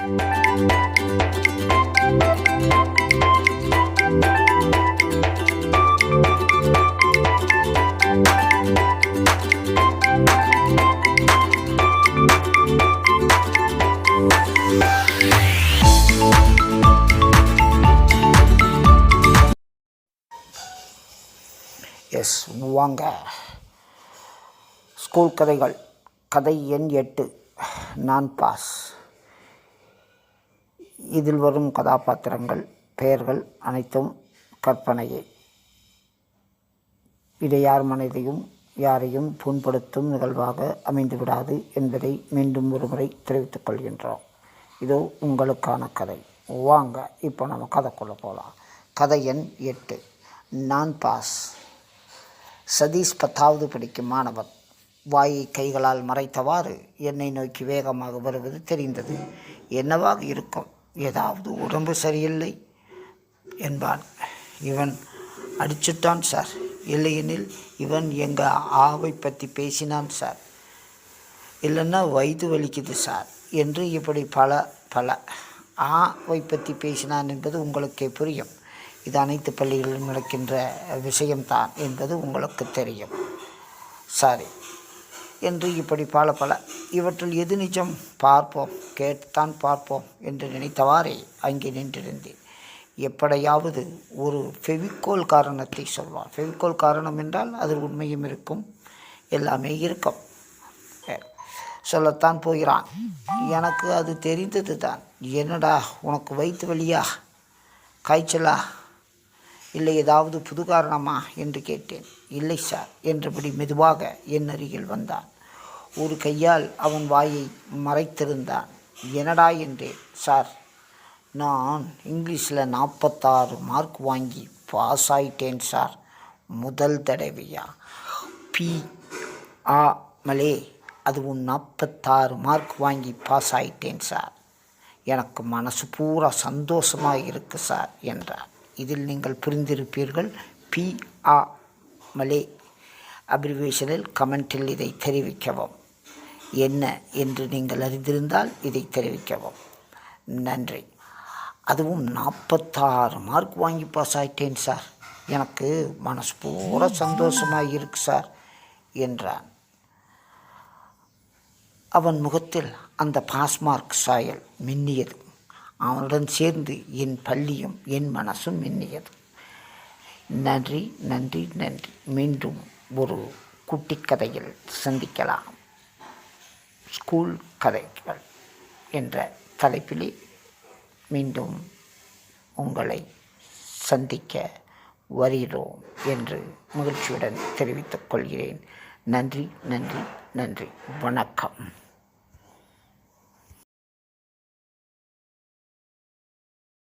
S வாங்க. School கதைகள். கதை எண் எட்டு. நான் பாஸ். இதில் வரும் கதாபாத்திரங்கள் பெயர்கள் அனைத்தும் கற்பனையே. இதை யார் மனதையும் யாரையும் புண்படுத்தும் நிகழ்வாக அமைந்து விடாது என்பதை மீண்டும் ஒருமுறை தெரிவித்துக் கொள்கின்றோம். இதோ உங்களுக்கான கதை. வாங்க இப்போ நம்ம கதைக்குள்ளே போகலாம் கதை எண் எட்டு. நான் பாஸ். சதீஷ் பத்தாவது படிக்கும் மாணவன். வாயை கைகளால் மறைத்தவாறு என்னை நோக்கி வேகமாக வருவது தெரிந்தது. என்னவாக இருக்கும்? ஏதாவது உடம்பு சரியில்லை என்பான். இவன் அடிச்சுட்டான் சார். இல்லையெனில் இவன் எங்கள் ஆவை பற்றி பேசினான் சார். இல்லைன்னா வயிறு வலிக்குது சார் என்று இப்படி பல பல ஆவை பற்றி பேசினான் என்பது உங்களுக்கே புரியும். இது அனைத்து பள்ளிகளிலும் நடக்கின்ற விஷயம்தான் என்பது உங்களுக்கு தெரியும். சாரி. என்று இப்படி பல பல. இவற்றில் எது நிஜம்? பார்ப்போம். கேட்டுத்தான் பார்ப்போம் என்று நினைத்தவாறே அங்கே நின்றிருந்தேன். எப்படியாவது ஒரு ஃபெவிக்கோல் காரணத்தை சொல்வான். ஃபெவிக்கோல் காரணம் என்றால் அதில் உண்மையும் இருக்கும் எல்லாமே இருக்கும். சொல்லத்தான் போகிறான். எனக்கு அது தெரிந்தது தான் என்னடா உனக்கு வயிற்று வலியா? காய்ச்சலா? இல்லை ஏதாவது புது காரணமா என்று கேட்டேன். இல்லை சார் என்றபடி மெதுவாக என் அருகில் வந்தான். ஒரு கையால் அவன் வாயை மறைத்திருந்தான். என்னடா என்றேன். சார் நான் இங்கிலீஷில் நாற்பத்தாறு மார்க் வாங்கி பாஸ் ஆயிட்டேன் சார். முதல் தடவையா. பி. ஆ. மலே அதுவும் நாற்பத்தாறு மார்க் வாங்கி பாஸ் ஆயிட்டேன் சார். எனக்கு மனசு பூரா சந்தோஷமாக இருக்குது சார் என்றார். இதில் நீங்கள் புரிந்திருப்பீர்கள். பி. ஆ. மலே அப்ரிவேஷனில் கமெண்டில் இதை தெரிவிக்கவும். என்ன என்று நீங்கள் அறிந்திருந்தால் இதை தெரிவிக்கவும். நன்றி. அதுவும் நாற்பத்தாறு மார்க் வாங்கி பாஸ் ஆகிட்டேன் சார் எனக்கு மனசு பூரா சந்தோஷமாக இருக்கு சார் என்றான். அவன் முகத்தில் அந்த பாஸ் மார்க் சாயல் மின்னியது. அவனுடன் சேர்ந்து என் பள்ளியும் என் மனசும் மின்னியது. நன்றி நன்றி நன்றி. மீண்டும் ஒரு குட்டி கதையில் சந்திக்கலாம். ஸ்கூல் கதைகள் என்ற தலைப்பிலே மீண்டும் உங்களை சந்திக்க வருகிறோம் என்று மகிழ்ச்சியுடன் தெரிவித்துக் கொள்கிறேன். நன்றி நன்றி நன்றி. வணக்கம்.